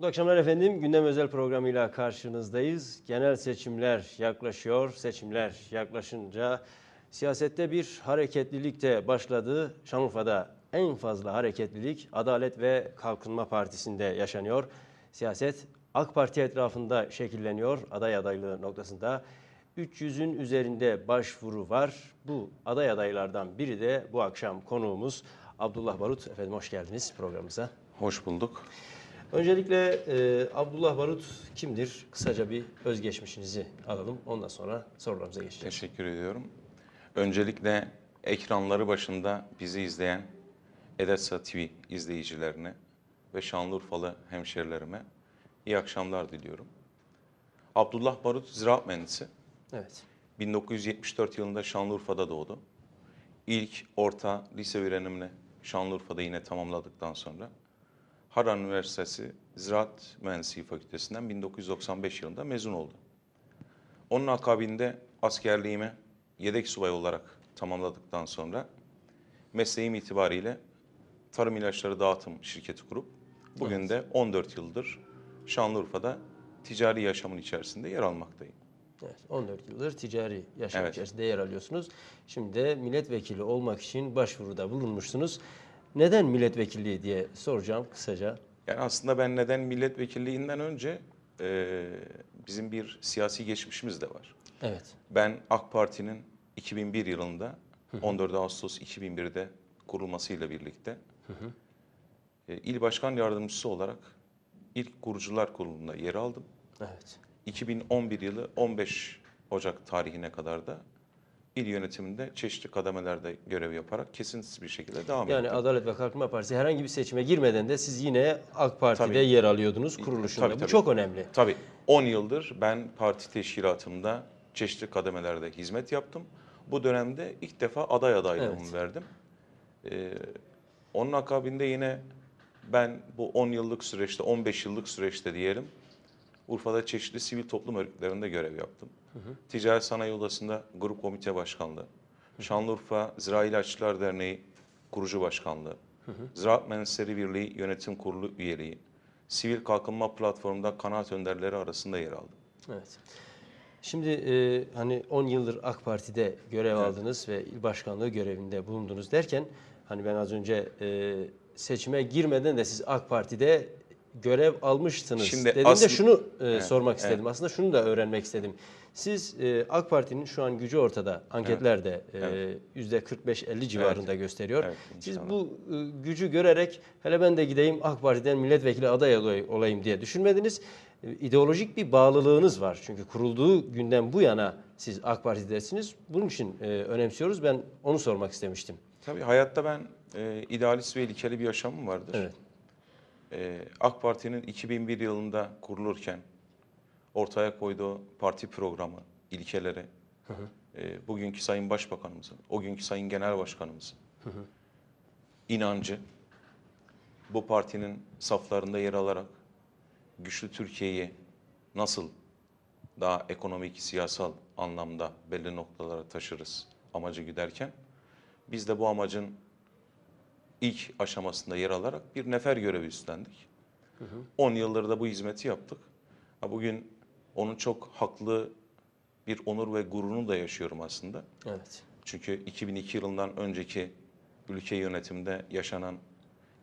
Mutlu akşamlar efendim. Gündem özel programıyla karşınızdayız. Genel seçimler yaklaşıyor. Seçimler yaklaşınca siyasette bir hareketlilik de başladı. Şanlıurfa'da en fazla hareketlilik Adalet ve Kalkınma Partisi'nde yaşanıyor. Siyaset AK Parti etrafında şekilleniyor. Aday adaylığı noktasında 300'ün üzerinde başvuru var. Bu aday adaylardan biri de bu akşam konuğumuz Abdullah Barut. Efendim hoş geldiniz programımıza. Hoş bulduk. Öncelikle e, Abdullah Barut kimdir? Kısaca bir özgeçmişinizi alalım. Ondan sonra sorularımıza geçeceğiz. Teşekkür ediyorum. Öncelikle ekranları başında bizi izleyen Edesa TV izleyicilerine ve Şanlıurfalı hemşerilerime iyi akşamlar diliyorum. Abdullah Barut ziraat mühendisi. Evet. 1974 yılında Şanlıurfa'da doğdu. İlk orta lise öğrenimini Şanlıurfa'da yine tamamladıktan sonra Harran Üniversitesi Ziraat Mühendisliği Fakültesinden 1995 yılında mezun oldu. Onun akabinde askerliğimi yedek subay olarak tamamladıktan sonra mesleğim itibariyle tarım ilaçları dağıtım şirketi kurup bugün de 14 yıldır Şanlıurfa'da ticari yaşamın içerisinde yer almaktayım. Evet, 14 yıldır ticari yaşam Evet. içerisinde yer alıyorsunuz. Şimdi de milletvekili olmak için başvuruda bulunmuşsunuz. Neden milletvekilliği diye soracağım kısaca. Yani aslında ben neden milletvekilliğinden önce e, bizim bir siyasi geçmişimiz de var. Evet. Ben AK Parti'nin 2001 yılında 14 Ağustos 2001'de kurulmasıyla birlikte e, il başkan yardımcısı olarak ilk kurucular kurulunda yer aldım. Evet. 2011 yılı 15 Ocak tarihine kadar da il yönetiminde çeşitli kademelerde görev yaparak kesintisiz bir şekilde devam Yani ettim. Adalet ve Kalkınma Partisi herhangi bir seçime girmeden de siz yine AK Parti'de Tabii. yer alıyordunuz kuruluşunda. Tabii, Bu tabii. çok önemli. Tabii 10 yıldır ben parti teşkilatımda çeşitli kademelerde hizmet yaptım. Bu dönemde ilk defa aday adaylığımı Evet. verdim. Ee, onun akabinde yine ben bu 10 yıllık süreçte, 15 yıllık süreçte diyelim, Urfa'da çeşitli sivil toplum örgütlerinde görev yaptım. Ticaret Sanayi Odası'nda grup komite başkanlığı, Şanlıurfa Zira İlaççılar Derneği kurucu başkanlığı, Ziraat Mühendisleri Birliği Yönetim Kurulu üyeliği, Sivil Kalkınma Platformu'nda kanaat önderleri arasında yer aldım. Evet. Şimdi e, hani 10 yıldır AK Parti'de görev aldınız ve il başkanlığı görevinde bulundunuz derken hani ben az önce e, seçime girmeden de siz AK Parti'de görev almıştınız Şimdi dediğimde aslında- şunu e, Evet, sormak evet. istedim. Aslında şunu da öğrenmek istedim. Siz e, AK Parti'nin şu an gücü ortada. Anketlerde e, yüzde 45-50 civarında gösteriyor. Evet, Siz inşallah. bu e, gücü görerek hele ben de gideyim AK Parti'den milletvekili aday olay- olayım diye düşünmediniz. E, İdeolojik bir bağlılığınız var. Çünkü kurulduğu günden bu yana siz AK Parti'desiniz. Bunun için e, önemsiyoruz. Ben onu sormak istemiştim. Tabii hayatta ben e, idealist ve ilkeli bir yaşamım vardır. Evet. E, AK Parti'nin 2001 yılında kurulurken ortaya koyduğu parti programı, ilkeleri, e, bugünkü Sayın Başbakanımızın, o günkü Sayın Genel Başkanımızın inancı, bu partinin saflarında yer alarak güçlü Türkiye'yi nasıl daha ekonomik, siyasal anlamda belli noktalara taşırız amacı güderken, biz de bu amacın ilk aşamasında yer alarak bir nefer görevi üstlendik. 10 yıldır da bu hizmeti yaptık. Ha, Bugün onun çok haklı bir onur ve gururunu da yaşıyorum aslında. Evet. Çünkü 2002 yılından önceki ülke yönetimde yaşanan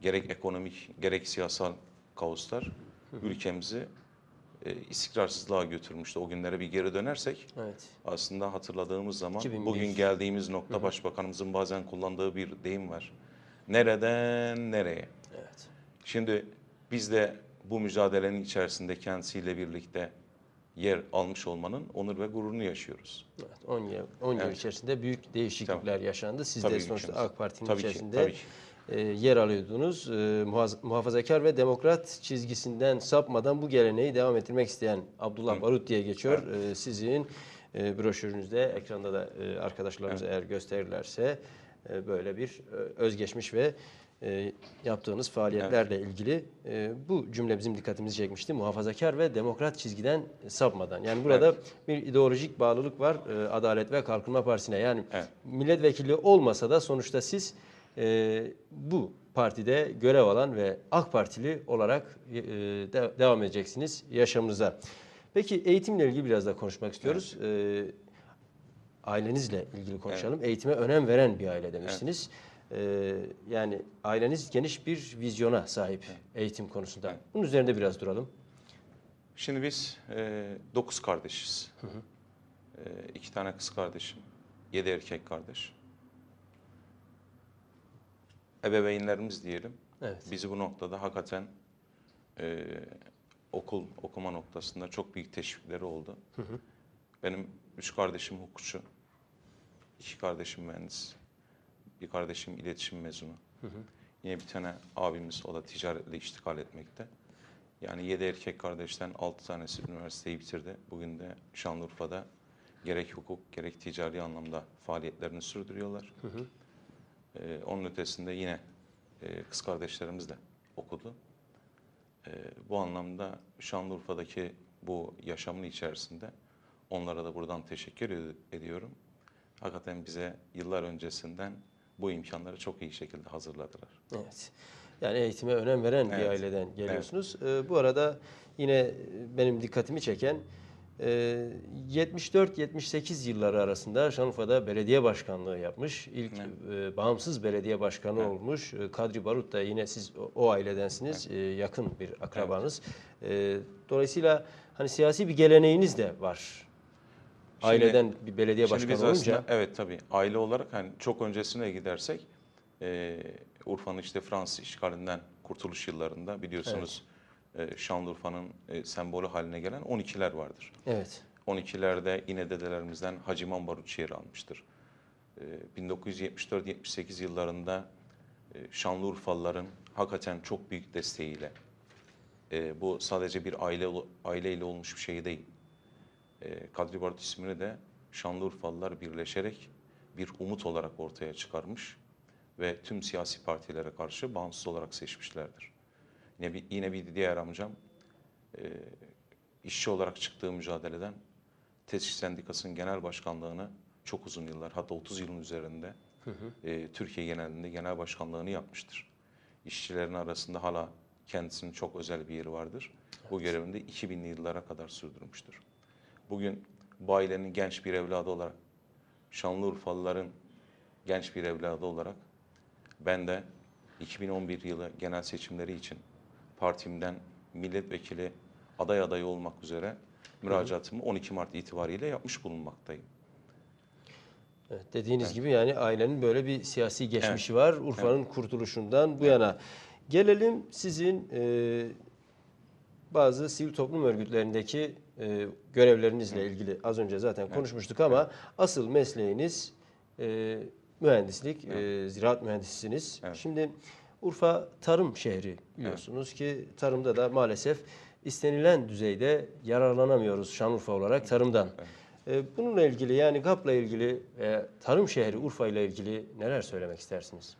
gerek ekonomik gerek siyasal kaoslar ülkemizi e, istikrarsızlığa götürmüştü. O günlere bir geri dönersek Evet. aslında hatırladığımız zaman 2001. bugün geldiğimiz nokta başbakanımızın bazen kullandığı bir deyim var. Nereden nereye? Evet. Şimdi biz de bu mücadelenin içerisinde kendisiyle birlikte yer almış olmanın onur ve gururunu yaşıyoruz. Evet, 10 yıl, 10 yıl Evet. içerisinde büyük değişiklikler yaşandı. Siz Tabii de ki sonuçta ülkemiz. AK Parti'nin Tabii ki, içerisinde tabii ki. e, yer alıyordunuz. E, muhaz- muhafazakar ve demokrat çizgisinden sapmadan bu geleneği devam ettirmek isteyen Abdullah Barut diye geçiyor. E, sizin e, broşürünüzde, ekranda da e, arkadaşlarımız eğer gösterirlerse böyle bir e, özgeçmiş ve e, yaptığınız faaliyetlerle ilgili e, bu cümle bizim dikkatimizi çekmişti. Muhafazakar ve demokrat çizgiden sapmadan. Yani burada bir ideolojik bağlılık var e, Adalet ve Kalkınma Partisi'ne. Yani Evet. milletvekili olmasa da sonuçta siz e, bu partide görev alan ve AK Partili olarak e, de- devam edeceksiniz yaşamınıza. Peki eğitimle ilgili biraz da konuşmak istiyoruz. E, ailenizle ilgili konuşalım. Eğitime önem veren bir aile demiştiniz. E, yani aileniz geniş bir vizyona sahip eğitim konusunda. Bunun üzerinde biraz duralım. Şimdi biz e, dokuz kardeşiz. E, iki tane kız kardeşim, yedi erkek kardeş. Ebeveynlerimiz diyelim. Evet. Bizi bu noktada hakikaten e, okul okuma noktasında çok büyük teşvikleri oldu. Benim üç kardeşim hukukçu, iki kardeşim mühendis, bir kardeşim iletişim mezunu. Yine bir tane abimiz o da ticaretle iştikal etmekte. Yani yedi erkek kardeşten altı tanesi üniversiteyi bitirdi. Bugün de Şanlıurfa'da gerek hukuk gerek ticari anlamda faaliyetlerini sürdürüyorlar. Ee, onun ötesinde yine e, kız kardeşlerimiz de okudu. Ee, bu anlamda Şanlıurfa'daki bu yaşamın içerisinde onlara da buradan teşekkür ed- ediyorum. Hakikaten bize yıllar öncesinden bu imkanları çok iyi şekilde hazırladılar. Evet. Yani eğitime önem veren bir Evet. aileden geliyorsunuz. Ee, bu arada yine e, benim dikkatimi çeken e, 74-78 yılları arasında Şanlıurfa'da belediye başkanlığı yapmış. İlk e, bağımsız belediye başkanı olmuş. E, Kadri Barut da yine siz o, o ailedensiniz. E, yakın bir akrabanız. E, dolayısıyla hani siyasi bir geleneğiniz de var. Aileden bir belediye başkanı biz olunca. aslında evet tabii aile olarak hani çok öncesine gidersek e, Urfa'nın işte Fransız işgalinden kurtuluş yıllarında biliyorsunuz e, Şanlıurfa'nın e, sembolü haline gelen 12'ler vardır. Evet. 12'lerde yine dedelerimizden Hacı İmam Barutçu yer almıştır. E, 1974-78 yıllarında e, Şanlıurfalıların hakikaten çok büyük desteğiyle e, bu sadece bir aile aileyle olmuş bir şey değil. E, Kadri Barut ismini de Şanlıurfalılar birleşerek bir umut olarak ortaya çıkarmış ve tüm siyasi partilere karşı bağımsız olarak seçmişlerdir. Yine bir, yine bir diğer amcam e, işçi olarak çıktığı mücadeleden Tesis Sendikası'nın genel başkanlığını çok uzun yıllar hatta 30 yılın üzerinde e, Türkiye genelinde genel başkanlığını yapmıştır. İşçilerin arasında hala kendisinin çok özel bir yeri vardır. Bu görevinde 2000'li yıllara kadar sürdürmüştür. Bugün bu ailenin genç bir evladı olarak, Şanlıurfalıların genç bir evladı olarak ben de 2011 yılı genel seçimleri için partimden milletvekili aday adayı olmak üzere müracaatımı 12 Mart itibariyle yapmış bulunmaktayım. Evet, dediğiniz gibi yani ailenin böyle bir siyasi geçmişi var. Urfa'nın kurtuluşundan bu yana. Gelelim sizin e, bazı sivil toplum örgütlerindeki e, görevlerinizle ilgili. Az önce zaten konuşmuştuk ama asıl mesleğiniz e, mühendislik, e, ziraat mühendisisiniz. Evet. Şimdi Urfa tarım şehri biliyorsunuz ki tarımda da maalesef istenilen düzeyde yararlanamıyoruz Şanlıurfa olarak tarımdan. E, Bununla ilgili yani GAP'la ilgili e, tarım şehri Urfa ile ilgili neler söylemek istersiniz?